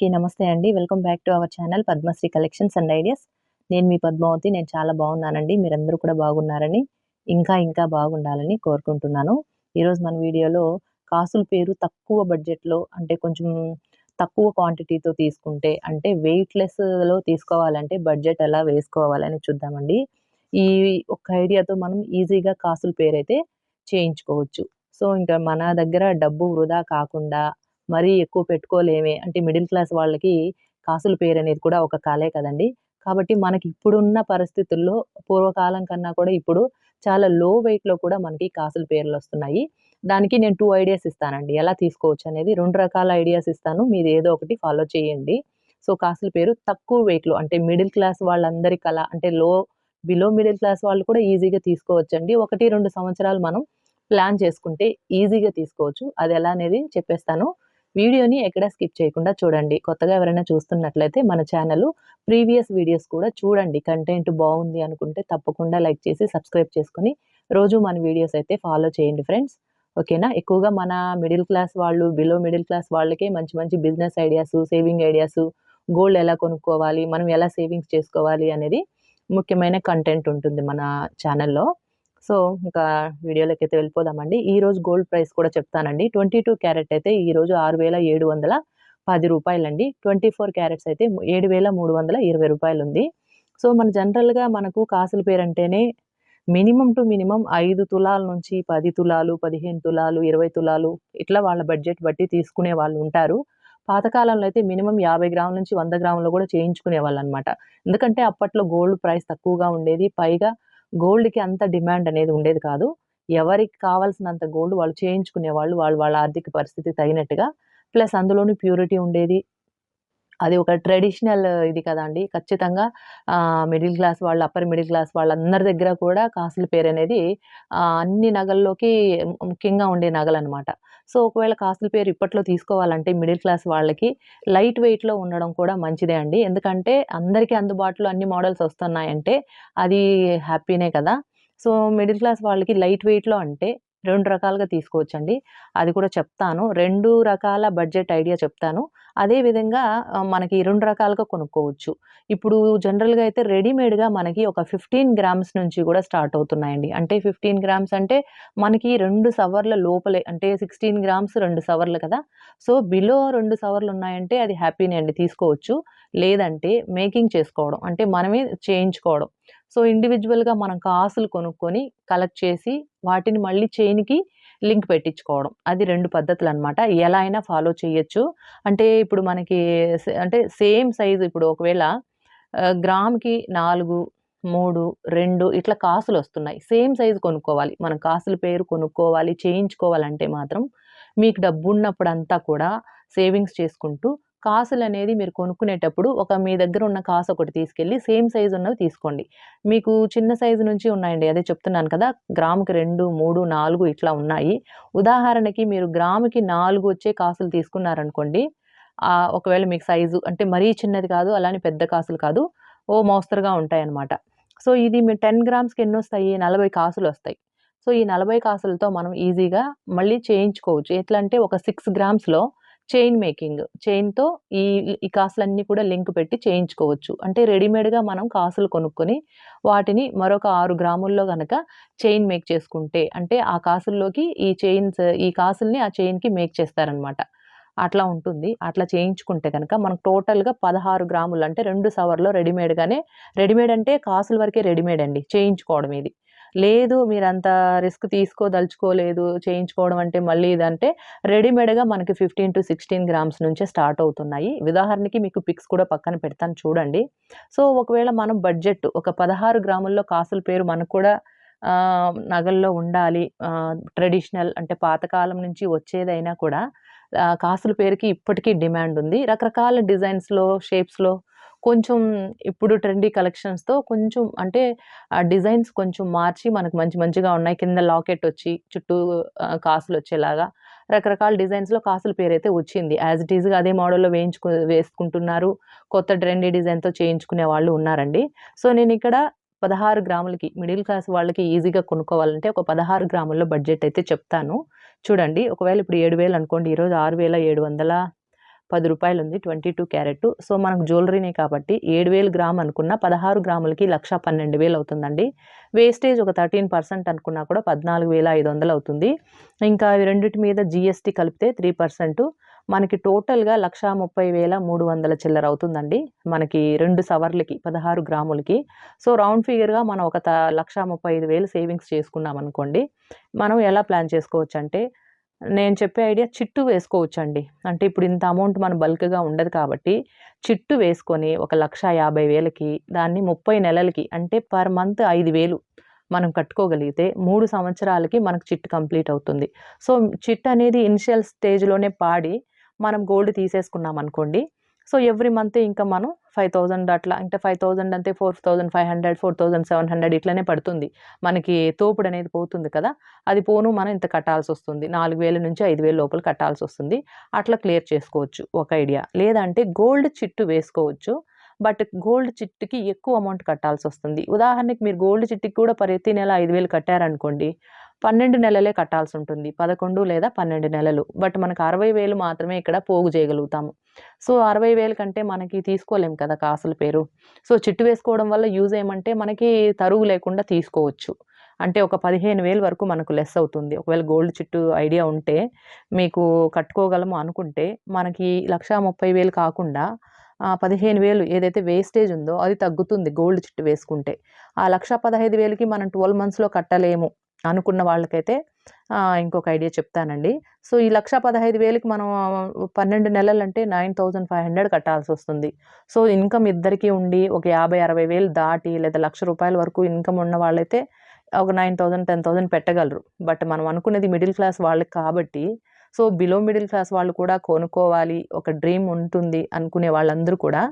అందరికీ నమస్తే అండి. Welcome back to our channel Padmashri collections and ideas. నేను మీ పద్మావతి నేను చాలా బాగున్నానండి. మీరందరూ కూడా బాగున్నారని ఇంకా ఇంకా బాగుండాలని కోరుకుంటున్నాను. ఈరోజు మన వీడియోలో కాసుల పేరు తక్కువ బడ్జెట్లో అంటే కొంచెం తక్కువ క్వాంటిటీతో తీసుకుంటే అంటే వెయిట్లెస్లో తీసుకోవాలంటే బడ్జెట్ ఎలా వేసుకోవాలని చూద్దామండి. ఈ ఒక్క ఐడియాతో మనం ఈజీగా కాసుల పేరు అయితే చేయించుకోవచ్చు. సో ఇంకా మన దగ్గర డబ్బు వృధా కాకుండా మరీ ఎక్కువ పెట్టుకోలేమే. అంటే మిడిల్ క్లాస్ వాళ్ళకి కాసుల పేరు అనేది కూడా ఒక కాలే కదండి. కాబట్టి మనకి ఇప్పుడున్న పరిస్థితుల్లో పూర్వకాలం కన్నా కూడా ఇప్పుడు చాలా లో వెయిట్లో కూడా మనకి కాసుల పేర్లు వస్తున్నాయి. దానికి నేను టూ ఐడియాస్ ఇస్తానండి. ఎలా తీసుకోవచ్చు అనేది రెండు రకాల ఐడియాస్ ఇస్తాను. మీరు ఏదో ఒకటి ఫాలో చేయండి. సో కాసుల పేరు తక్కువ వెయిట్లో అంటే మిడిల్ క్లాస్ వాళ్ళందరి కళ అంటే లో బిలో మిడిల్ క్లాస్ వాళ్ళు కూడా ఈజీగా తీసుకోవచ్చండి. ఒకటి రెండు సంవత్సరాలు మనం ప్లాన్ చేసుకుంటే ఈజీగా తీసుకోవచ్చు. అది ఎలా అనేది చెప్పేస్తాను. వీడియోని ఎక్కడ స్కిప్ చేయకుండా చూడండి. కొత్తగా ఎవరైనా చూస్తున్నట్లయితే మన ఛానల్ ప్రీవియస్ వీడియోస్ కూడా చూడండి. కంటెంట్ బాగుంది అనుకుంటే తప్పకుండా లైక్ చేసి సబ్స్క్రైబ్ చేసుకొని రోజు మన వీడియోస్ అయితే ఫాలో చేయండి ఫ్రెండ్స్. ఓకేనా? ఎక్కువగా మన మిడిల్ క్లాస్ వాళ్ళు బిలో మిడిల్ క్లాస్ వాళ్ళకే మంచి మంచి business ideas saving ideas gold ఎలా కొనుక్కోవాలి మనం ఎలా సేవింగ్స్ చేసుకోవాలి అనేది ముఖ్యమైన కంటెంట్ ఉంటుంది మన ఛానల్లో. సో ఇంకా వీడియోలోకి అయితే వెళ్ళిపోదామండి ఈరోజు గోల్డ్ ప్రైస్ కూడా చెప్తానండి. ట్వంటీ టూ క్యారెట్ అయితే ఈరోజు ఆరు వేల ఏడు వందల పది రూపాయలండి. ట్వంటీ ఫోర్ క్యారెట్స్ అయితే ఏడు వేల మూడు వందల ఇరవై రూపాయలు ఉంది సో మన జనరల్గా మనకు కాసుల పేరు అంటేనే మినిమం టు మినిమం ఐదు తులాల నుంచి పది తులాలు పదిహేను తులాలు ఇరవై తులాలు ఇట్లా వాళ్ళ బడ్జెట్ బట్టి తీసుకునే వాళ్ళు ఉంటారు. పాతకాలంలో అయితే మినిమం యాభై గ్రాముల నుంచి వంద గ్రాములు కూడా చేయించుకునే వాళ్ళు అనమాట ఎందుకంటే అప్పట్లో గోల్డ్ ప్రైస్ తక్కువగా ఉండేది. పైగా గోల్డ్కి అంత డిమాండ్ అనేది ఉండేది కాదు. ఎవరికి కావాల్సినంత గోల్డ్ వాళ్ళు చేయించుకునే వాళ్ళు వాళ్ళు వాళ్ళ ఆర్థిక పరిస్థితి తగినట్టుగా. ప్లస్ అందులోని ప్యూరిటీ ఉండేది. అది ఒక ట్రెడిషనల్ ఇది కదా అండి. ఖచ్చితంగా మిడిల్ క్లాస్ వాళ్ళు అప్పర్ మిడిల్ క్లాస్ వాళ్ళందరి దగ్గర కూడా కాసుల పేరు అనేది అన్ని నగల్లోకి ముఖ్యంగా ఉండే నగలు అనమాట సో ఒకవేళ కాసుల పేరు ఇప్పట్లో తీసుకోవాలంటే మిడిల్ క్లాస్ వాళ్ళకి లైట్ వెయిట్లో ఉండడం కూడా మంచిదే అండి. ఎందుకంటే అందరికీ అందుబాటులో అన్ని మోడల్స్ వస్తున్నాయంటే అది హ్యాపీనే కదా. సో మిడిల్ క్లాస్ వాళ్ళకి లైట్ వెయిట్లో అంటే రెండు రకాలుగా తీసుకోవచ్చండి. అది కూడా చెప్తాను. రెండు రకాల బడ్జెట్ ఐడియా చెప్తాను. అదేవిధంగా మనకి రెండు రకాలుగా కొనుక్కోవచ్చు. ఇప్పుడు జనరల్గా అయితే రెడీమేడ్గా మనకి ఒక ఫిఫ్టీన్ గ్రామ్స్ నుంచి కూడా స్టార్ట్ అవుతున్నాయండి. అంటే ఫిఫ్టీన్ గ్రామ్స్ అంటే మనకి రెండు సవర్ల లోపలే అంటే సిక్స్టీన్ గ్రామ్స్ రెండు సవర్లు కదా. సో బిలో రెండు సవర్లు ఉన్నాయంటే అది హ్యాపీనే అండి తీసుకోవచ్చు. లేదంటే మేకింగ్ చేసుకోవడం అంటే మనమే చేయించుకోవడం. సో ఇండివిజువల్గా మనం కాసులు కొనుక్కొని కలెక్ట్ చేసి వాటిని మళ్ళీ చైన్కి లింక్ పెట్టించుకోవడం. అది రెండు పద్ధతులు అనమాట ఎలా అయినా ఫాలో చేయొచ్చు. అంటే ఇప్పుడు మనకి అంటే సేమ్ సైజు ఇప్పుడు ఒకవేళ గ్రామ్కి నాలుగు మూడు రెండు ఇట్లా కాసులు వస్తున్నాయి. సేమ్ సైజు కొనుక్కోవాలి. మనం కాసుల పేరు కొనుక్కోవాలి చేయించుకోవాలంటే మాత్రం మీకు డబ్బు ఉన్నప్పుడు అంతా కూడా సేవింగ్స్ చేసుకుంటూ కాసులు అనేది మీరు కొనుక్కునేటప్పుడు ఒక మీ దగ్గర ఉన్న కాసు ఒకటి తీసుకెళ్ళి సేమ్ సైజు ఉన్నవి తీసుకోండి. మీకు చిన్న సైజు నుంచి ఉన్నాయండి. అదే చెప్తున్నాను కదా గ్రాముకి రెండు మూడు నాలుగు ఇట్లా ఉన్నాయి. ఉదాహరణకి మీరు గ్రాముకి నాలుగు వచ్చే కాసులు తీసుకున్నారనుకోండి ఒకవేళ మీకు సైజు అంటే మరీ చిన్నది కాదు అలానే పెద్ద కాసులు కాదు ఓ మోస్తరుగా ఉంటాయన్నమాట. సో ఇది మీ టెన్ గ్రామ్స్కి ఎన్ని వస్తాయి నలభై కాసులు వస్తాయి. సో ఈ నలభై కాసులతో మనం ఈజీగా మళ్ళీ చేయించుకోవచ్చు. ఎట్లా అంటే ఒక సిక్స్ గ్రామ్స్లో చైన్ మేకింగ్. చైన్తో ఈ ఈ కాసులన్నీ కూడా లింక్ పెట్టి చేయించుకోవచ్చు. అంటే రెడీమేడ్గా మనం కాసులు కొనుక్కొని వాటిని మరొక ఆరు గ్రాముల్లో కనుక చైన్ మేక్ చేసుకుంటే అంటే ఆ కాసుల్లోకి ఈ చైన్స్ ఈ కాసుల్ని ఆ చైన్కి మేక్ చేస్తారనమాట. అట్లా ఉంటుంది. అట్లా చేయించుకుంటే కనుక మనకు టోటల్గా పదహారు గ్రాములు అంటే రెండు సవర్లో రెడీమేడ్గానే రెడీమేడ్ అంటే కాసుల వరకే రెడీమేడ్ అండి చేయించుకోవడం ఇది. లేదు మీరు అంత రిస్క్ తీసుకోదలుచుకోలేదు చేయించుకోవడం అంటే మళ్ళీ ఇదంటే రెడీమేడ్గా మనకి ఫిఫ్టీన్ టు సిక్స్టీన్ గ్రామ్స్ నుంచే స్టార్ట్ అవుతున్నాయి. ఉదాహరణకి మీకు పిక్స్ కూడా పక్కన పెడతాను చూడండి. సో ఒకవేళ మనం బడ్జెట్ ఒక పదహారు గ్రాముల్లో కాసుల పేరు మనకు కూడా నగల్లో ఉండాలి. ట్రెడిషనల్ అంటే పాతకాలం నుంచి వచ్చేదైనా కూడా కాసుల పేరుకి ఇప్పటికీ డిమాండ్ ఉంది. రకరకాల డిజైన్స్లో షేప్స్లో కొంచెం ఇప్పుడు ట్రెండీ కలెక్షన్స్తో కొంచెం అంటే ఆ డిజైన్స్ కొంచెం మార్చి మనకు మంచి మంచిగా ఉన్నాయి. కింద లాకెట్ వచ్చి చుట్టూ కాసులు వచ్చేలాగా రకరకాల డిజైన్స్లో కాసుల పేరు అయితే వచ్చింది యాజ్ ఇట్ ఈజ్గా అదే మోడల్లో వేయించుకు వేసుకుంటున్నారు. కొత్త ట్రెండీ డిజైన్తో చేయించుకునే వాళ్ళు ఉన్నారండి. సో నేను ఇక్కడ పదహారు గ్రాములకి మిడిల్ క్లాస్ వాళ్ళకి ఈజీగా కొనుక్కోవాలంటే ఒక పదహారు గ్రాముల్లో బడ్జెట్ అయితే చెప్తాను. చూడండి ఒకవేళ ఇప్పుడు ఏడు వేలు అనుకోండి ఈరోజు ఆరు వేల ఏడు వందల పది రూపాయలు ఉంది ట్వంటీ టూ క్యారెట్ సో మనకు జ్యువెలరీనే కాబట్టి ఏడు వేలు గ్రామ్ అనుకున్న పదహారు గ్రాములకి లక్ష పన్నెండు వేలు అవుతుందండి. వేస్టేజ్ ఒక థర్టీన్ పర్సెంట్ అనుకున్నా కూడా పద్నాలుగు వేల ఐదు వందలు అవుతుంది. ఇంకా రెండింటి మీద జిఎస్టీ కలిపితే త్రీ పర్సెంట్. మనకి టోటల్గా లక్ష ముప్పై వేల మూడు వందల చిల్లర అవుతుందండి. మనకి రెండు సవర్లకి పదహారు గ్రాములకి. సో రౌండ్ ఫిగర్గా మనం ఒక త లక్ష ముప్పై ఐదు వేలు సేవింగ్స్ చేసుకున్నాం అనుకోండి మనం ఎలా ప్లాన్ చేసుకోవచ్చు అంటే నేను చెప్పే ఐడియా చిట్టు వేసుకోవచ్చండి. అంటే ఇప్పుడు ఇంత అమౌంట్ మన బల్క్గా ఉండదు కాబట్టి చిట్టు వేసుకొని ఒక లక్ష యాభై వేలకి దాన్ని ముప్పై నెలలకి అంటే పర్ మంత్ ఐదు వేలు మనం కట్టుకోగలిగితే మూడు సంవత్సరాలకి మనకు చిట్ కంప్లీట్ అవుతుంది. సో చిట్ అనేది ఇనిషియల్ స్టేజ్లోనే పాడి మనం గోల్డ్ తీసేసుకున్నాం అనుకోండి సో ఎవ్రీ మంత్ ఇంకా మనం ఫైవ్ థౌజండ్ అట్లా అంటే ఫైవ్ థౌజండ్ అంటే four thousand five hundred four thousand seven hundred ఇట్లనే పడుతుంది. మనకి తోపుడు అనేది పోతుంది కదా అది పోను మనం ఇంత కట్టాల్సి వస్తుంది. నాలుగు వేల నుంచి ఐదు వేల లోపల కట్టాల్సి వస్తుంది. అట్లా క్లియర్ చేసుకోవచ్చు ఒక ఐడియా. లేదంటే గోల్డ్ చిట్టు వేసుకోవచ్చు బట్ గోల్డ్ చిట్టుకి ఎక్కువ అమౌంట్ కట్టాల్సి వస్తుంది. ఉదాహరణకి మీరు గోల్డ్ చిట్టుకి కూడా ప్రతి నెల ఐదు వేలు కట్టారనుకోండి పన్నెండు నెలలే కట్టాల్సి ఉంటుంది పదకొండు లేదా పన్నెండు నెలలు. బట్ మనకు అరవై వేలు మాత్రమే ఇక్కడ పోగు చేయగలుగుతాము. సో అరవై వేలు కంటే మనకి తీసుకోలేం కదా కాసుల పేరు. సో చిట్టు వేసుకోవడం వల్ల యూజ్ ఏమంటే మనకి తరుగు లేకుండా తీసుకోవచ్చు. అంటే ఒక పదిహేను వేలు వరకు మనకు లెస్ అవుతుంది. ఒకవేళ గోల్డ్ చిట్టు ఐడియా ఉంటే మీకు కట్టుకోగలము అనుకుంటే మనకి లక్ష ముప్పై వేలు కాకుండా పదిహేను వేలు ఏదైతే వేస్టేజ్ ఉందో అది తగ్గుతుంది గోల్డ్ చిట్టు వేసుకుంటే. ఆ లక్ష పదహైదు వేలకి మనం ట్వెల్వ్ మంత్స్లో కట్టలేము. అనుకున్న వాళ్ళకైతే ఇంకొక ఐడియా చెప్తానండి. సో ఈ లక్ష పదహైదు వేలకి మనం పన్నెండు నెలలు అంటే నైన్ థౌజండ్ ఫైవ్ హండ్రెడ్ కట్టాల్సి వస్తుంది సో ఇన్కమ్ ఇద్దరికి ఉండి ఒక యాభై అరవై వేలు దాటి లేదా లక్ష రూపాయల వరకు ఇన్కమ్ ఉన్న వాళ్ళైతే ఒక నైన్ థౌజండ్ టెన్ థౌజండ్ పెట్టగలరు. బట్ మనం అనుకునేది మిడిల్ క్లాస్ వాళ్ళకి కాబట్టి సో బిలో మిడిల్ క్లాస్ వాళ్ళు కూడా కొనుక్కోవాలి ఒక డ్రీమ్ ఉంటుంది అనుకునే వాళ్ళందరూ కూడా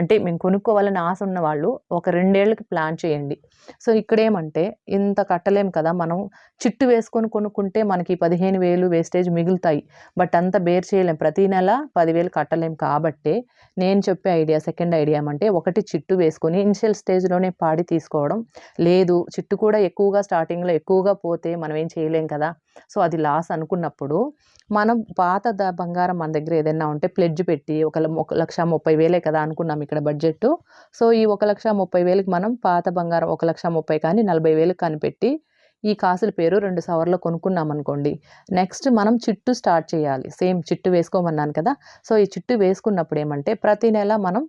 అంటే మేము కొనుక్కోవాలని ఆశ ఉన్న వాళ్ళు ఒక రెండేళ్ళకి ప్లాన్ చేయండి. సో ఇక్కడ ఏమంటే ఇంత కట్టలేం కదా మనం చిట్టు వేసుకొని కొనుక్కుంటే మనకి పదిహేను వేలు వేస్టేజ్ మిగులుతాయి. బట్ అంత బేర్ చేయలేం. ప్రతి నెల పదివేలు కట్టలేం కాబట్టి నేను చెప్పే ఐడియా సెకండ్ ఐడియా ఏమంటే ఒకటి చిట్టు వేసుకొని ఇనిషియల్ స్టేజ్లోనే పాడి తీసుకోవడం. లేదు చిట్టు కూడా ఎక్కువగా స్టార్టింగ్లో ఎక్కువగా పోతే మనం ఏం చేయలేం కదా సో అది లాస్ అనుకున్నప్పుడు మనం పాత బంగారం మన దగ్గర ఏదైనా ఉంటే ప్లెడ్జ్ పెట్టి ఒక ఒక లక్ష ముప్పై వేలే కదా అనుకున్నాం ఇక్కడ బడ్జెట్ సో ఈ ఒక లక్ష ముప్పై వేలకి మనం పాత బంగారం ఒక లక్ష ముప్పై కానీ నలభై వేలకు కనిపెట్టి ఈ కాసుల పేరు రెండు సవర్లో కొనుక్కున్నాం అనుకోండి. నెక్స్ట్ మనం చిట్టు స్టార్ట్ చేయాలి. సేమ్ చిట్టు వేసుకోమన్నాను కదా. సో ఈ చిట్టు వేసుకున్నప్పుడు ఏమంటే ప్రతి నెల మనం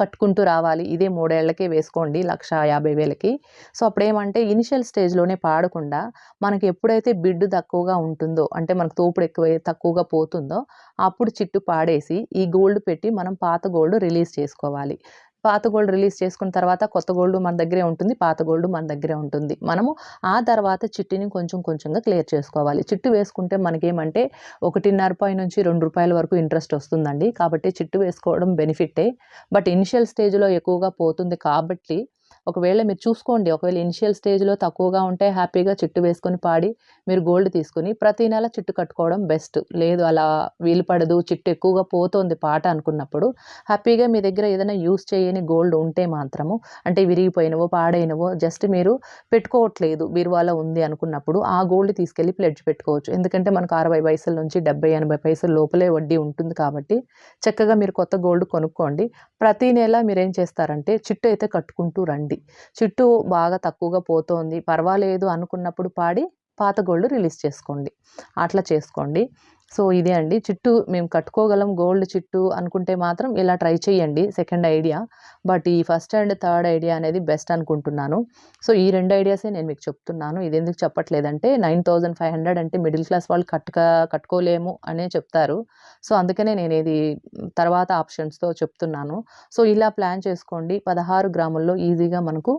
కట్టుకుంటూ రావాలి. ఇదే మూడేళ్ళకే వేసుకోండి లక్ష యాభై వేలకి. సో అప్పుడు ఏమంటే ఇనిషియల్ స్టేజ్లోనే పాడకుండా మనకి ఎప్పుడైతే బిడ్డు తక్కువగా ఉంటుందో అంటే మనకు తోపుడు ఎక్కువ తక్కువగా పోతుందో అప్పుడు చిట్టు పాడేసి ఈ గోల్డ్ పెట్టి మనం పాత గోల్డ్ రిలీజ్ చేసుకోవాలి. పాత గోల్డ్ రిలీజ్ చేసుకున్న తర్వాత కొత్త గోల్డ్ మన దగ్గరే ఉంటుంది పాత గోల్డ్ మన దగ్గరే ఉంటుంది. మనము ఆ తర్వాత చిట్టిని కొంచెం కొంచెంగా క్లియర్ చేసుకోవాలి. చిట్టు వేసుకుంటే మనకేమంటే ఒకటిన్నర పై నుంచి రెండు రూపాయల వరకు ఇంట్రెస్ట్ వస్తుందండి. కాబట్టి చిట్టు వేసుకోవడం బెనిఫిటే బట్ ఇనిషియల్ స్టేజ్లో ఎక్కువగా పోతుంది కాబట్టి ఒకవేళ మీరు చూసుకోండి ఒకవేళ ఇనిషియల్ స్టేజ్లో తక్కువగా ఉంటే హ్యాపీగా చిట్టు వేసుకొని పాడి మీరు గోల్డ్ తీసుకుని ప్రతి నెల చిట్టు కట్టుకోవడం బెస్ట్ లేదు అలా వీలు పడదు చిట్టు ఎక్కువగా పోతుంది పాట అనుకున్నప్పుడు హ్యాపీగా మీ దగ్గర ఏదైనా యూస్ చేయని గోల్డ్ ఉంటే మాత్రము అంటే విరిగిపోయినవో పాడైనవో జస్ట్ మీరు పెట్టుకోవట్లేదు బీరువాలో ఉంది అనుకున్నప్పుడు ఆ గోల్డ్ తీసుకెళ్ళి ప్లెడ్జ్ పెట్టుకోవచ్చు. ఎందుకంటే మనకు అరవై పైసల నుంచి డెబ్బై ఎనభై పైసల లోపలే వడ్డీ ఉంటుంది కాబట్టి చక్కగా మీరు కొత్త గోల్డ్ కొనుక్కోండి. ప్రతి నెల మీరు ఏం చేస్తారంటే చిట్టు అయితే కట్టుకుంటూ రండి. చుట్టూ బాగా తక్కువగా పోతోంది. పర్వాలేదు అనుకున్నప్పుడు పాడి పాత గోల్డ్ రిలీజ్ చేసుకోండి. అట్లా చేసుకోండి. సో ఇదే అండి. చిట్టు మేము కట్టుకోగలం గోల్డ్ చిట్టు అనుకుంటే మాత్రం ఇలా ట్రై చేయండి సెకండ్ ఐడియా. బట్ ఈ ఫస్ట్ అండ్ థర్డ్ ఐడియా అనేది బెస్ట్ అనుకుంటున్నాను. సో ఈ రెండు ఐడియాసే నేను మీకు చెప్తున్నాను. ఇది ఎందుకు చెప్పట్లేదంటే నైన్ థౌజండ్ ఫైవ్ హండ్రెడ్ అంటే మిడిల్ క్లాస్ వాళ్ళు కట్టుక కట్టుకోలేము అనే చెప్తారు. సో అందుకనే నేను ఇది తర్వాత ఆప్షన్స్తో చెప్తున్నాను. సో ఇలా ప్లాన్ చేసుకోండి. పదహారు గ్రాముల్లో ఈజీగా మనకు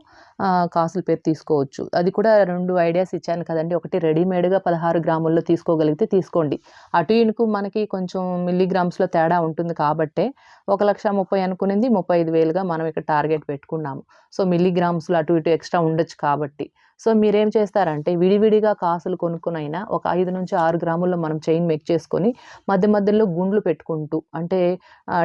కాసుల పేరు తీసుకోవచ్చు. అది కూడా రెండు ఐడియాస్ ఇచ్చాను కదండి. ఒకటి రెడీమేడ్గా పదహారు గ్రాముల్లో తీసుకోగలిగితే తీసుకోండి. అటు మనకి కొంచెం మిల్లీగ్రామ్స్లో తేడా ఉంటుంది కాబట్టే ఒక లక్ష ముప్పై అనుకునింది ముప్పై ఐదు వేలుగా మనం ఇక్కడ టార్గెట్ పెట్టుకున్నాము. సో మిల్లీగ్రామ్స్లో అటు ఇటు ఎక్స్ట్రా ఉండొచ్చు కాబట్టి. సో మీరేం చేస్తారంటే విడివిడిగా కాసులు కొనుక్కునైనా ఒక ఐదు నుంచి ఆరు గ్రాముల్లో మనం చైన్ మేక్ చేసుకొని మధ్య మధ్యలో గుండ్లు పెట్టుకుంటూ అంటే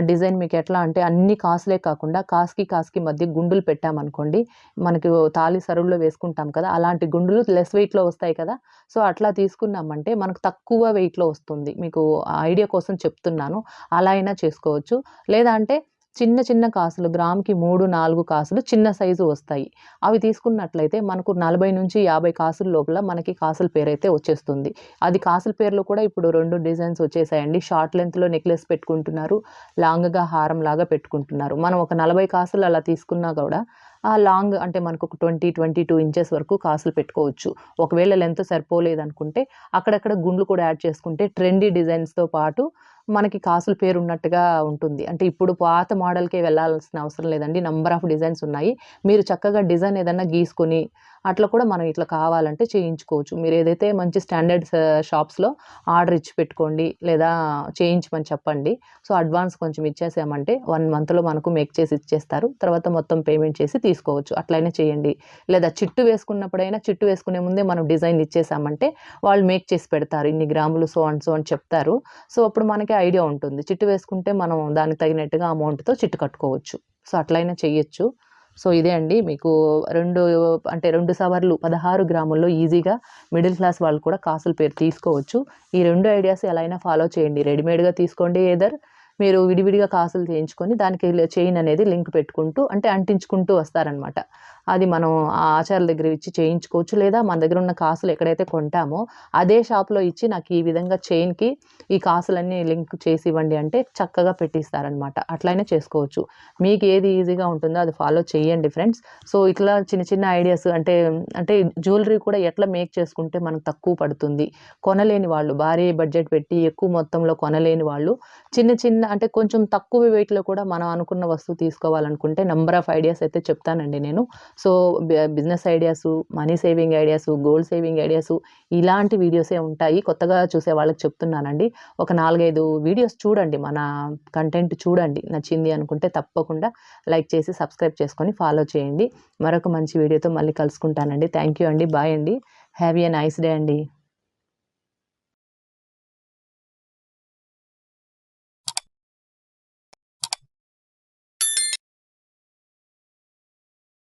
డిజైన్ మీకు ఎట్లా అంటే అన్ని కాసులే కాకుండా కాసుకి కాసుకి మధ్య గుండులు పెట్టామనుకోండి మనకి తాళి సరువుల్లో వేసుకుంటాం కదా అలాంటి గుండులు లెస్ వెయిట్లో వస్తాయి కదా. సో అట్లా తీసుకున్నామంటే మనకు తక్కువ వెయిట్లో వస్తుంది. మీకు ఐడియా కోసం చెప్తున్నాను. అలా అయినా చేసుకోవచ్చు. లేదా అంటే చిన్న చిన్న కాసులు గ్రామ్కి మూడు నాలుగు కాసులు చిన్న సైజు వస్తాయి. అవి తీసుకున్నట్లయితే మనకు నలభై నుంచి యాభై కాసుల లోపల మనకి కాసుల పేరు అయితే వచ్చేస్తుంది. అది కాసుల పేర్లు కూడా ఇప్పుడు రెండు డిజైన్స్ వచ్చేసాయండి. షార్ట్ లెంత్లో నెక్లెస్ పెట్టుకుంటున్నారు. లాంగ్గా హారం లాగా పెట్టుకుంటున్నారు. మనం ఒక నలభై కాసులు అలా తీసుకున్నా కూడా ఆ లాంగ్ అంటే మనకు ఒక ట్వంటీ ట్వంటీ టూ ఇంచెస్ వరకు కాసులు పెట్టుకోవచ్చు. ఒకవేళ లెంత్ సరిపోలేదనుకుంటే అక్కడక్కడ గుండ్లు కూడా యాడ్ చేసుకుంటే ట్రెండీ డిజైన్స్తో పాటు మనకి కాసుల పేరు ఉన్నట్టుగా ఉంటుంది. అంటే ఇప్పుడు పాత మోడల్కే వెళ్ళాల్సిన అవసరం లేదండి. నంబర్ ఆఫ్ డిజైన్స్ ఉన్నాయి. మీరు చక్కగా డిజైన్ ఏదన్నా గీసుకొని అట్లా కూడా మనం ఇట్లా కావాలంటే చేయించుకోవచ్చు. మీరు ఏదైతే మంచి స్టాండర్డ్ షాప్స్లో uh, ఆర్డర్ ఇచ్చి పెట్టుకోండి లేదా చేయించమని చెప్పండి. సో అడ్వాన్స్ కొంచెం ఇచ్చేసామంటే వన్ మంత్లో మనకు మేక్ చేసి ఇచ్చేస్తారు. తర్వాత మొత్తం పేమెంట్ చేసి తీసుకోవచ్చు. అట్లయినా చేయండి. లేదా చిట్టు వేసుకున్నప్పుడైనా చిట్టు వేసుకునే ముందే మనం డిజైన్ ఇచ్చేసామంటే వాళ్ళు మేక్ చేసి పెడతారు. ఇన్ని గ్రాములు సో అండ్ సో అని చెప్తారు. సో అప్పుడు మనకి ఐడియా ఉంటుంది. చిట్టు వేసుకుంటే మనం దానికి తగినట్టుగా అమౌంట్తో చిట్టు కట్టుకోవచ్చు. సో అట్లయినా చేయొచ్చు. సో ఇదే అండి. మీకు రెండు అంటే రెండు సవర్లు పదహారు గ్రాముల్లో ఈజీగా మిడిల్ క్లాస్ వాళ్ళు కూడా కాసుల పేరు తీసుకోవచ్చు. ఈ రెండు ఐడియాస్ ఎలా అయినా ఫాలో చేయండి. రెడీమేడ్గా తీసుకోండి ఏదర్. మీరు విడివిడిగా కాసులు చేయించుకొని దానికి చైన్ అనేది లింక్ పెట్టుకుంటూ అంటే అంటించుకుంటూ వస్తారనమాట అది మనం ఆ ఆచార్య దగ్గర ఇచ్చి చేయించుకోవచ్చు. లేదా మన దగ్గర ఉన్న కాసులు ఎక్కడైతే కొంటామో అదే షాప్లో ఇచ్చి నాకు ఈ విధంగా చైన్కి ఈ కాసులన్నీ లింక్ చేసి ఇవ్వండి అంటే చక్కగా పెట్టిస్తారనమాట అట్లయినా చేసుకోవచ్చు. మీకు ఏది ఈజీగా ఉంటుందో అది ఫాలో చేయండి ఫ్రెండ్స్. సో ఇట్లా చిన్న చిన్న ఐడియాస్ అంటే అంటే జ్యువెలరీ కూడా ఎట్లా మేక్ చేసుకుంటే మనకు తక్కువ పడుతుంది. కొనలేని వాళ్ళు భారీ బడ్జెట్ పెట్టి ఎక్కువ మొత్తంలో కొనలేని వాళ్ళు చిన్న చిన్న అంటే కొంచెం తక్కువ వెయిట్లో కూడా మనం అనుకున్న వస్తువు తీసుకోవాలనుకుంటే నెంబర్ ఆఫ్ ఐడియాస్ అయితే చెప్తానండి నేను. So business ideas money saving ideas gold saving ideas ఇలాంటి వీడియోసే ఉంటాయి. కొత్తగా చూసే వాళ్ళకి చెప్తున్నానండి. ఒక నాలుగైదు వీడియోస్ చూడండి. మన కంటెంట్ చూడండి. నచ్చింది అనుకుంటే తప్పకుండా లైక్ చేసి సబ్స్క్రైబ్ చేసుకొని ఫాలో చేయండి. మరొక మంచి వీడియోతో మళ్ళీ కలుసుకుంటానండి. థ్యాంక్ యూ అండి. బాయ్ అండి. హ్యావ్ ఏ నైస్ డే అండి.